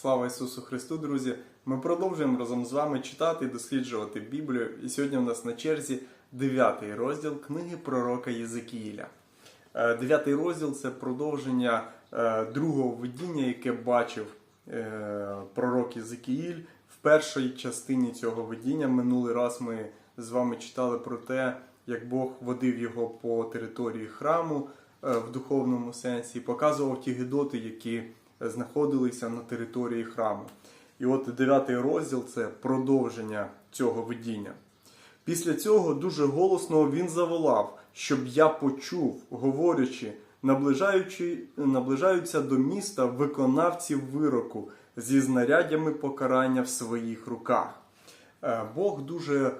Слава Ісусу Христу, друзі! Ми продовжуємо разом з вами читати і досліджувати Біблію. І сьогодні у нас на черзі дев'ятий розділ книги пророка Єзекіїля. Е, Дев'ятий розділ це продовження е, другого видіння, яке бачив е, пророк Єзекіїль. В першій частині цього видіння минулий раз ми з вами читали про те, як Бог водив його по території храму е, в духовному сенсі, показував ті гидоти, які знаходилися на території храму. І от дев'ятий розділ це продовження цього видіння. Після цього дуже голосно він заволав, щоб я почув, говорячи, наближаючи, наближаються до міста виконавці вироку зі знарядями покарання в своїх руках. Е, Бог дуже е,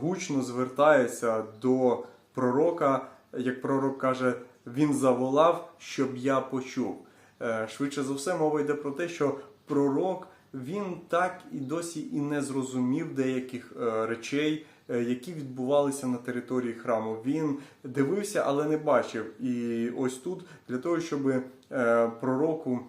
гучно звертається до пророка, як пророк каже, він заволав, щоб я почув. Е, Швидше за все, мова йде про те, що пророк він так і досі і не зрозумів деяких е, речей, е, які відбувалися на території храму. Він дивився, але не бачив. І ось тут для того, щоб пророку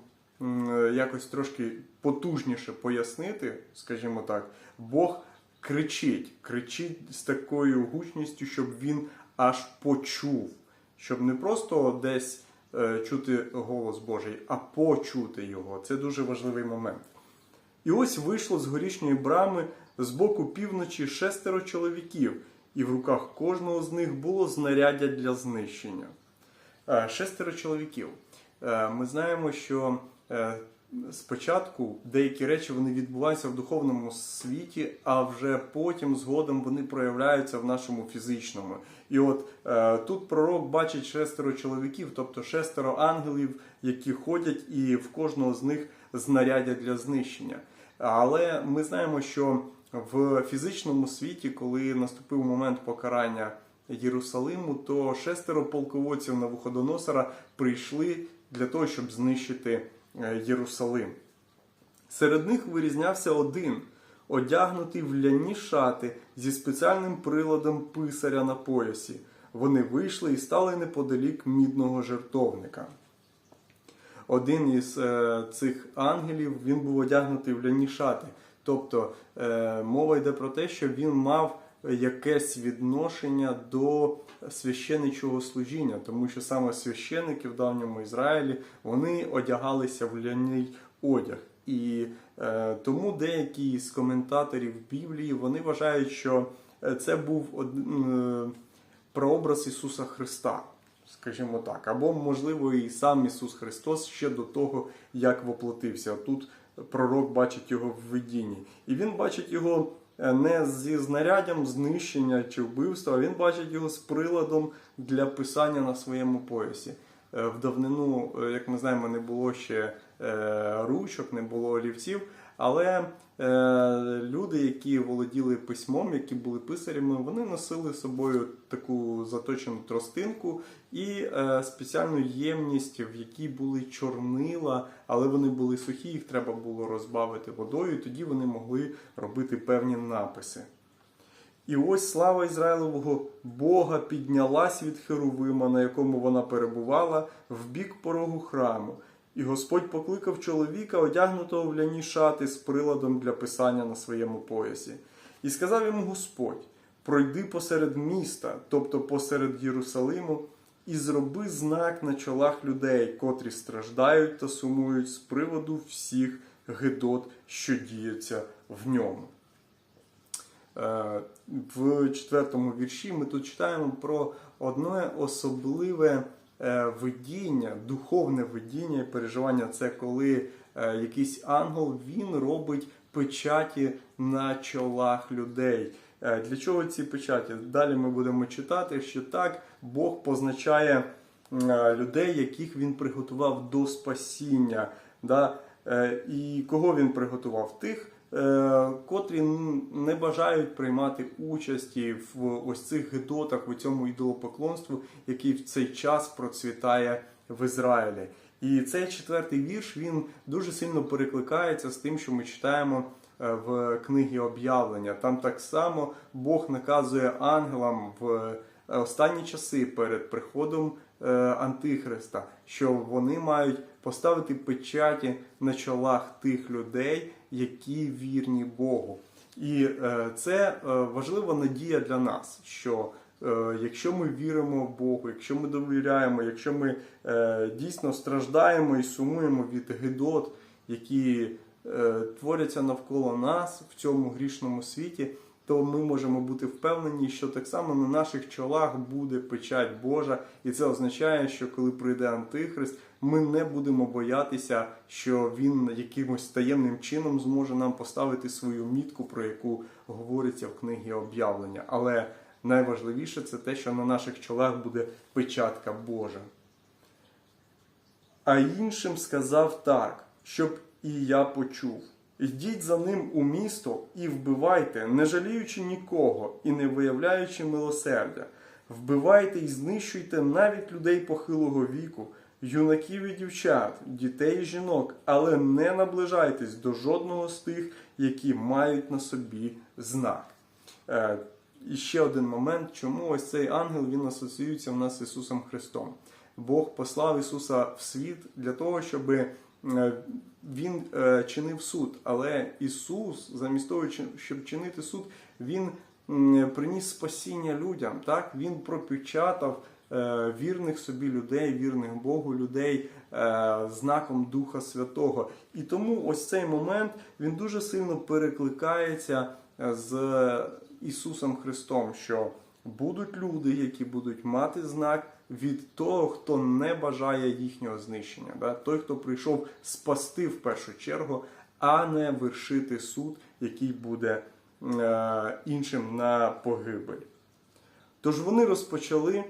якось трошки потужніше пояснити, скажімо так, Бог кричить, кричить з такою гучністю, щоб він аж почув, щоб не просто десь чути голос Божий, а почути його. Це дуже важливий момент. І ось вийшло з горішньої брами з боку півночі шестеро чоловіків, і в руках кожного з них було знаряддя для знищення. Е, Шестеро чоловіків. Е, Ми знаємо, що е, спочатку деякі речі вони відбуваються в духовному світі, а вже потім згодом вони проявляються в нашому фізичному. І от е, тут пророк бачить шестеро чоловіків, тобто шестеро ангелів, які ходять, і в кожного з них знаряддя для знищення. Але ми знаємо, що в фізичному світі, коли наступив момент покарання Єрусалиму, то шестеро полководців Навуходоносора прийшли для того, щоб знищити Єрусалим. Серед них вирізнявся один, одягнутий в ляні шати зі спеціальним приладом писаря на поясі. Вони вийшли і стали неподалік мідного жертовника. Один із е, цих ангелів він був одягнутий в ляні шати. Тобто е, мова йде про те, що він мав якесь відношення до священичого служіння, тому що саме священики в давньому Ізраїлі вони одягалися в ляний одяг. І е, тому деякі з коментаторів Біблії вони вважають, що е, це був од- прообраз Ісуса Христа, скажімо так, або, можливо, і сам Ісус Христос ще до того, як воплотився. Тут пророк бачить його в видінні. І він бачить його не зі знаряддям знищення чи вбивства, він бачить його з приладом для писання на своєму поясі. Е, В давнину, е, як ми знаємо, не було ще е, ручок, не було олівців, але е, люди, які володіли письмом, які були писарями, вони носили з собою таку заточену тростинку і е, спеціальну ємність, в якій були чорнила, але вони були сухі, їх треба було розбавити водою, і тоді вони могли робити певні написи. І ось слава Ізраїлового Бога піднялась від Херувима, на якому вона перебувала, в бік порогу храму. І Господь покликав чоловіка, одягнутого в ляні шати з приладом для писання на своєму поясі. І сказав йому Господь: пройди посеред міста, тобто посеред Єрусалиму, і зроби знак на чолах людей, котрі страждають та сумують з приводу всіх гидот, що діються в ньому. Е, В четвертому вірші ми тут читаємо про одне особливе видіння, духовне видіння і переживання. Це коли е, якийсь ангел він робить печаті на чолах людей. Е, Для чого ці печаті? Далі ми будемо читати, що так Бог позначає е, людей, яких він приготував до спасіння. Да? Е, І кого він приготував? Тих, е, котрі не бажають приймати участі в ось цих гидотах, в цьому ідолопоклонству, який в цей час процвітає в Ізраїлі. І цей четвертий вірш він дуже сильно перекликається з тим, що ми читаємо е, в книгі об'явлення. Там так само Бог наказує ангелам в е, останні часи перед приходом е, Антихриста, що вони мають поставити печаті на чолах тих людей, які вірні Богу. І е, це е, важлива надія для нас, що е, якщо ми віримо в Богу, якщо ми довіряємо, якщо ми дійсно страждаємо і сумуємо від гидот, які творяться навколо нас в цьому грішному світі, то ми можемо бути впевнені, що так само на наших чолах буде печать Божа, і це означає, що коли прийде Антихрист, ми не будемо боятися, що він якимось таємним чином зможе нам поставити свою мітку, про яку говориться в книгі об'явлення. Але найважливіше це те, що на наших чолах буде печатка Божа. А іншим сказав так, щоб і я почув. Йдіть за ним у місто і вбивайте, не жаліючи нікого і не виявляючи милосердя. Вбивайте і знищуйте навіть людей похилого віку, юнаків і дівчат, дітей і жінок, але не наближайтесь до жодного з тих, які мають на собі знак. Е, і ще один момент, чому ось цей ангел він асоціюється в нас з Ісусом Христом. Бог послав Ісуса в світ для того, щоб е, Він е, чинив суд. Але Ісус, замість того, щоб чинити суд, Він приніс спасіння людям. Так? Він пропечатав вірних собі людей, вірних Богу людей е, знаком Духа Святого. І тому ось цей момент він дуже сильно перекликається е, з Ісусом Христом, що будуть люди, які будуть мати знак від того, хто не бажає їхнього знищення. Да? Той, хто прийшов спасти в першу чергу, а не вершити суд, який буде е, іншим на погибель. Тож вони розпочали,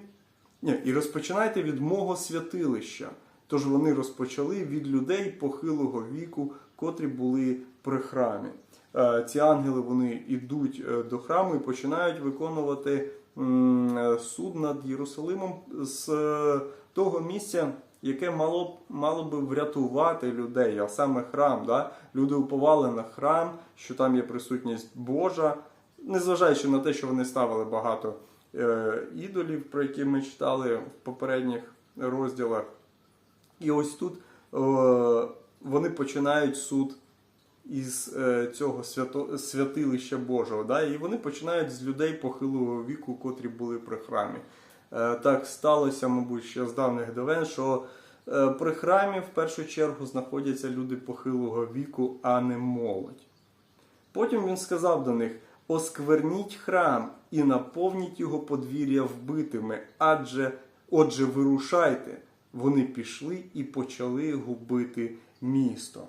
ні, і розпочинайте від мого святилища. Тож вони розпочали від людей похилого віку, котрі були при храмі. Е, Ці ангели вони йдуть е, до храму і починають виконувати е, суд над Єрусалимом з того місця, яке мало, мало би врятувати людей, а саме храм. Да? Люди уповали на храм, що там є присутність Божа, незважаючи на те, що вони ставили багато ідолів, про які ми читали в попередніх розділах. І ось тут е, вони починають суд із е, цього святилища Божого. І вони починають з людей похилого віку, котрі були при храмі. Е, так сталося, мабуть, ще з давних давен, що е, при храмі в першу чергу знаходяться люди похилого віку, а не молодь. Потім він сказав до них: оскверніть храм і наповніть його подвір'я вбитими, адже отже, вирушайте. Вони пішли і почали губити місто.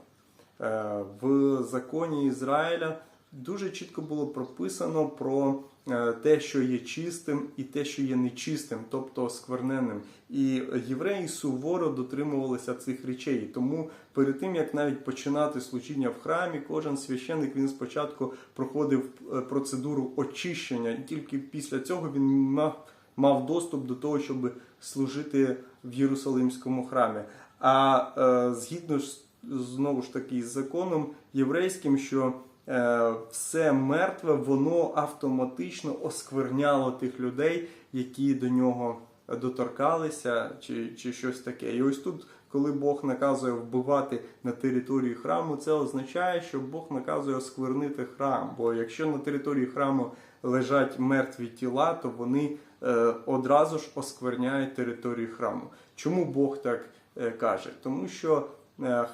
Е, В законі Ізраїля дуже чітко було прописано про е, те, що є чистим, і те, що є нечистим, тобто оскверненим. І євреї суворо дотримувалися цих речей. Тому перед тим як навіть починати служіння в храмі, кожен священник він спочатку проходив е, процедуру очищення, і тільки після цього він мав, мав доступ до того, щоб служити в Єрусалимському храмі. А е, згідно ж знову ж таки з законом єврейським, що все мертве, воно автоматично оскверняло тих людей, які до нього доторкалися, чи, чи щось таке. І ось тут, коли Бог наказує вбивати на території храму, це означає, що Бог наказує осквернити храм. Бо якщо на території храму лежать мертві тіла, то вони е, одразу ж оскверняють територію храму. Чому Бог так е, каже? Тому що е,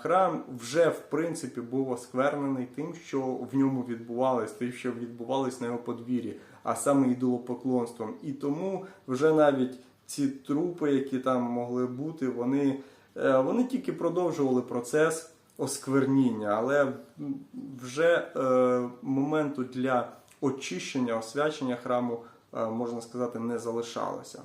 храм вже в принципі був осквернений тим, що в ньому відбувалось, тим, що відбувалось на його подвір'ї, а саме ідолопоклонством. І тому вже навіть ці трупи, які там могли бути, вони, е, вони тільки продовжували процес оскверніння, але вже е, моменту для очищення, освячення храму, е, можна сказати, не залишалося.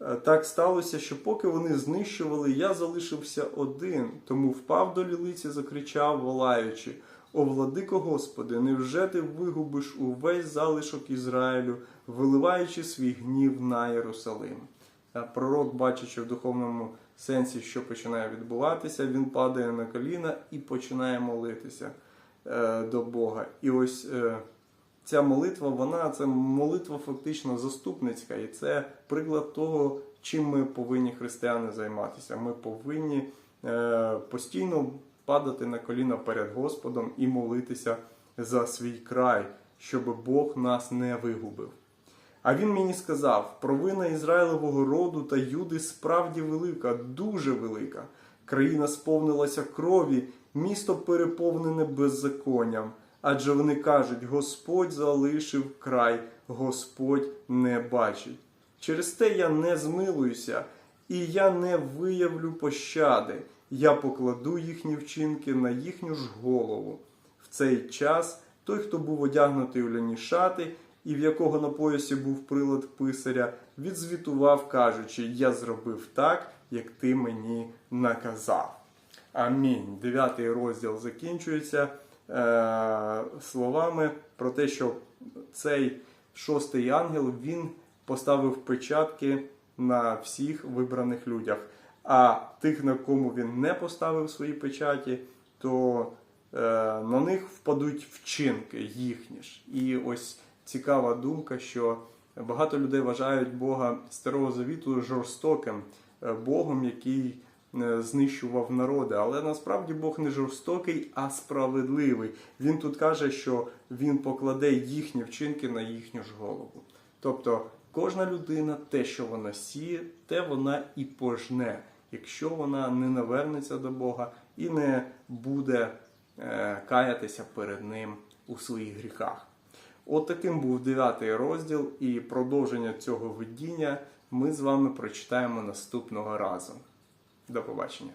Е, Так сталося, що поки вони знищували, я залишився один, тому впав до лілиці, закричав, волаючи: О, владико Господи, невже ти вигубиш увесь залишок Ізраїлю, виливаючи свій гнів на Єрусалим? Е, Пророк, бачачи в духовному сенсі, що починає відбуватися, він падає на коліна і починає молитися е, до Бога. І ось ця молитва, вона це молитва фактично заступницька, і це приклад того, чим ми повинні християни займатися. Ми повинні е, постійно падати на коліна перед Господом і молитися за свій край, щоб Бог нас не вигубив. А він мені сказав: провина Ізраїлевого роду та Юди справді велика, дуже велика. Країна сповнилася крові, місто переповнене беззаконням. Адже вони кажуть: Господь залишив край, Господь не бачить. Через те я не змилуюся, і я не виявлю пощади. Я покладу їхні вчинки на їхню ж голову. В цей час той, хто був одягнутий у ляні шати, і в якого на поясі був прилад писаря, відзвітував, кажучи: Я зробив так, як ти мені наказав. Амінь. Дев'ятий розділ закінчується словами про те, що цей шостий ангел він поставив печатки на всіх вибраних людях. А тих, на кому він не поставив свої печаті, то е, на них впадуть вчинки їхні ж. І ось цікава думка, що багато людей вважають Бога Старого Завіту жорстоким е, Богом, який е, знищував народи. Але насправді Бог не жорстокий, а справедливий. Він тут каже, що він покладе їхні вчинки на їхню ж голову. Тобто кожна людина, те, що вона сіє, те вона і пожне, якщо вона не навернеться до Бога і не буде е, каятися перед Ним у своїх гріхах. От таким був дев'ятий розділ, і продовження цього видіння ми з вами прочитаємо наступного разу. До побачення.